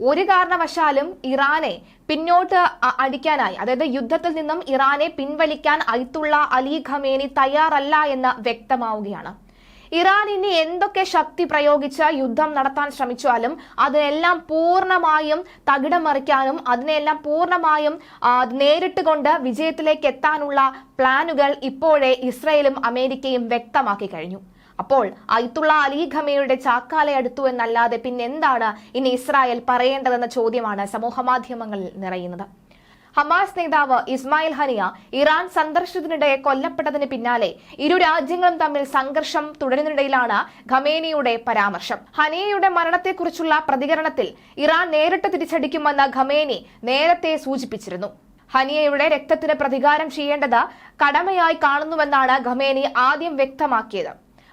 ഒരു കാരണവശാലും ഇറാനെ പിന്നോട്ട് അടിക്കാനായി അതായത് യുദ്ധത്തിൽ നിന്നും ഇറാനെ പിൻവലിക്കാൻ അയത്തുള്ള അലി ഖമേനി തയ്യാറല്ല എന്ന് വ്യക്തമാവുകയാണ്. ഇറാൻ ഇനി എന്തൊക്കെ ശക്തി പ്രയോഗിച്ച് യുദ്ധം നടത്താൻ ശ്രമിച്ചാലും അതിനെല്ലാം പൂർണമായും തകിടം മറിക്കാനും അതിനെല്ലാം പൂർണമായും നേരിട്ട് കൊണ്ട് വിജയത്തിലേക്ക് എത്താനുള്ള പ്ലാനുകൾ ഇപ്പോഴേ ഇസ്രയേലും അമേരിക്കയും വ്യക്തമാക്കി കഴിഞ്ഞു. അപ്പോൾ അയത്തുള്ള അലി ഖമേയുടെ ചാക്കാല അടുത്തു എന്നല്ലാതെ പിന്നെ എന്താണ് ഇനി ഇസ്രായേൽ പറയേണ്ടതെന്ന ചോദ്യമാണ് സമൂഹമാധ്യമങ്ങളിൽ നിറയുന്നത്. ഹമാസ് നേതാവ് ഇസ്മായിൽ ഹനിയ ഇറാൻ സന്ദർശനത്തിനിടെ കൊല്ലപ്പെട്ടതിന് പിന്നാലെ ഇരു രാജ്യങ്ങളും തമ്മിൽ സംഘർഷം തുടരുന്നിടയിലാണ് ഖമേനിയുടെ പരാമർശം. ഹനിയയുടെ മരണത്തെക്കുറിച്ചുള്ള പ്രതികരണത്തിൽ ഇറാൻ നേരിട്ട് തിരിച്ചടിക്കുമെന്ന് ഖമേനി നേരത്തെ സൂചിപ്പിച്ചിരുന്നു. ഹനിയയുടെ രക്തത്തിന് പ്രതികാരം ചെയ്യേണ്ടത് കടമയായി കാണുന്നുവെന്നാണ് ഖമേനി ആദ്യം വ്യക്തമാക്കിയത്.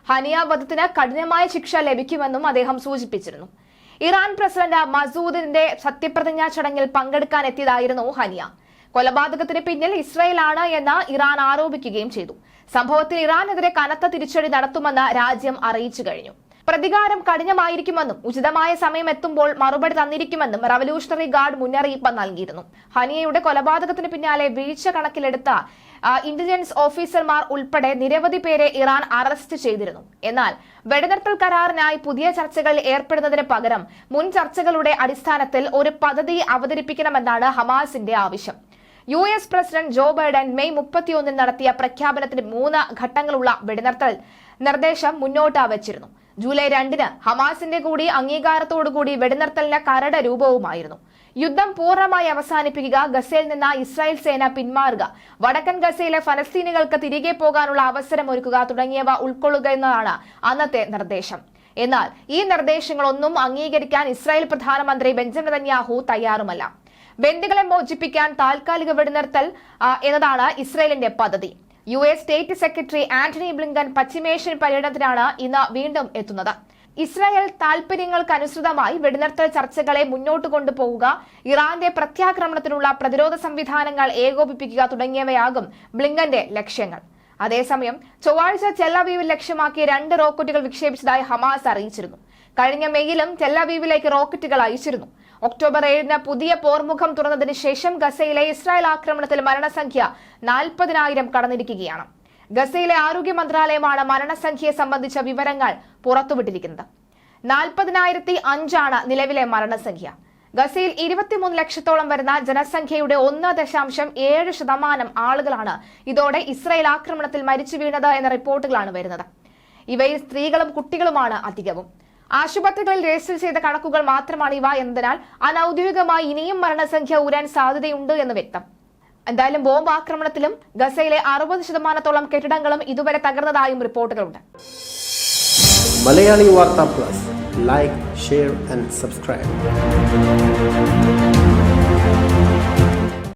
ഹനിയ വധത്തിന് കഠിനമായ ശിക്ഷ ലഭിക്കുമെന്നും അദ്ദേഹം സൂചിപ്പിച്ചിരുന്നു. ഇറാൻ പ്രസിഡന്റ് മസൂദിന്റെ സത്യപ്രതിജ്ഞാ ചടങ്ങിൽ പങ്കെടുക്കാൻ എത്തിയതായിരുന്നു ഹനിയ. കൊലപാതകത്തിന് പിന്നിൽ ഇസ്രയേലാണ് എന്ന് ഇറാൻ ആരോപിക്കുകയും ചെയ്തു. സംഭവത്തിൽ ഇറാനെതിരെ കനത്ത തിരിച്ചടി നടത്തുമെന്ന് രാജ്യം അറിയിച്ചു കഴിഞ്ഞു. പ്രതികാരം കഠിനമായിരിക്കുമെന്നും ഉചിതമായ സമയം എത്തുമ്പോൾ മറുപടി തന്നിരിക്കുമെന്നും റവല്യൂഷണറി ഗാർഡ് മുന്നറിയിപ്പ് നൽകിയിരുന്നു. ഹനിയയുടെ കൊലപാതകത്തിന് പിന്നാലെ വീഴ്ച കണക്കിലെടുത്ത ഇന്റലിജൻസ് ഓഫീസർമാർ ഉൾപ്പെടെ നിരവധി പേരെ ഇറാൻ അറസ്റ്റ് ചെയ്തിരുന്നു. എന്നാൽ വെടിനിർത്തൽ കരാറിനായി പുതിയ ചർച്ചകളിൽ ഏർപ്പെടുന്നതിന് പകരം മുൻ ചർച്ചകളുടെ അടിസ്ഥാനത്തിൽ ഒരു പദ്ധതി അവതരിപ്പിക്കണമെന്നാണ് ഹമാസിന്റെ ആവശ്യം. U S president Joe Biden May മുപ്പത്തിയൊന്നിൽ നടത്തിയ പ്രഖ്യാപനത്തിന് മൂന്ന് ഘട്ടങ്ങളുള്ള വെടിനിർത്തൽ നിർദ്ദേശം മുന്നോട്ട് വച്ചിരുന്നു. ജൂലൈ രണ്ടിന് ഹമാസിന്റെ കൂടി അംഗീകാരത്തോടുകൂടി വെടിനിർത്തലിന് കരട് രൂപവുമായിരുന്നു. യുദ്ധം പൂർണമായി അവസാനിപ്പിക്കുക ഗസയിൽ നിന്ന് ഇസ്രായേൽ സേന പിന്മാറുക വടക്കൻ ഗസയിലെ ഫലസ്തീനികൾക്ക് തിരികെ പോകാനുള്ള അവസരം ഒരുക്കുക തുടങ്ങിയവ ഉൾക്കൊള്ളുക എന്നതാണ് അന്നത്തെ നിർദ്ദേശം. എന്നാൽ ഈ നിർദ്ദേശങ്ങളൊന്നും അംഗീകരിക്കാൻ ഇസ്രായേൽ പ്രധാനമന്ത്രി ബെഞ്ചമിൻ നെതന്യാഹു തയ്യാറുമല്ല. ബന്ദികളെ മോചിപ്പിക്കാൻ താൽക്കാലിക വെടിനിർത്തൽ എന്നതാണ് ഇസ്രായേലിന്റെ പദ്ധതി. U S state secretary Antony Blinken പശ്ചിമേഷ്യൻ പര്യടനത്തിനാണ് ഇന്ന് വീണ്ടും എത്തുന്നത്. ഇസ്രായേൽ താൽപര്യങ്ങൾക്കനുസൃതമായി വെടിനിർത്തൽ ചർച്ചകളെ മുന്നോട്ട് കൊണ്ടുപോവുക ഇറാന്റെ പ്രത്യാക്രമണത്തിനുള്ള പ്രതിരോധ സംവിധാനങ്ങൾ ഏകോപിപ്പിക്കുക തുടങ്ങിയവയാകും ബ്ലിങ്കന്റെ ലക്ഷ്യങ്ങൾ. അതേസമയം ചൊവ്വാഴ്ച ചെല്ലവീവിൽ ലക്ഷ്യമാക്കി രണ്ട് റോക്കറ്റുകൾ വിക്ഷേപിച്ചതായി ഹമാസ് അറിയിച്ചിരുന്നു. കഴിഞ്ഞ മെയ്യിലും ചെല്ലവീവിലേക്ക് റോക്കറ്റുകൾ അയച്ചിരുന്നു. ഒക്ടോബർ ഏഴിന് പുതിയ പോർമുഖം തുറന്നതിന് ശേഷം ഗസയിലെ ഇസ്രായേൽ ആക്രമണത്തിൽ മരണസംഖ്യ നാൽപ്പതിനായിരം കടന്നിരിക്കുകയാണ്. ഗസയിലെ ആരോഗ്യ മന്ത്രാലയമാണ് മരണസംഖ്യയെ സംബന്ധിച്ച വിവരങ്ങൾ പുറത്തുവിട്ടിരിക്കുന്നത്. നാൽപ്പതിനായിരത്തി അഞ്ചാണ് നിലവിലെ മരണസംഖ്യ. ഗസയിൽ ഇരുപത്തിമൂന്ന് ലക്ഷത്തോളം വരുന്ന ജനസംഖ്യയുടെ ഒന്ന് ദശാംശം ഏഴ് ശതമാനം ആളുകളാണ് ഇതോടെ ഇസ്രായേൽ ആക്രമണത്തിൽ മരിച്ചു വീണത് എന്ന റിപ്പോർട്ടുകളാണ് വരുന്നത്. ഇവയിൽ സ്ത്രീകളും കുട്ടികളുമാണ് അധികവും. ആശുപത്രികളിൽ രജിസ്റ്റർ ചെയ്ത കണക്കുകൾ മാത്രമാണ് ഇവ എന്നതിനാൽ അനൌദ്യോഗികമായി ഇനിയും മരണസംഖ്യ ഉയരാൻ സാധ്യതയുണ്ട് എന്ന് വ്യക്തം. എന്തായാലും ബോംബ് ആക്രമണത്തിലും ഗസയിലെ അറുപത് ശതമാനത്തോളം കെട്ടിടങ്ങളും ഇതുവരെ തകർന്നതായും റിപ്പോർട്ടുകളുണ്ട്. മലയാളി വാർത്താ plus. Like share and subscribe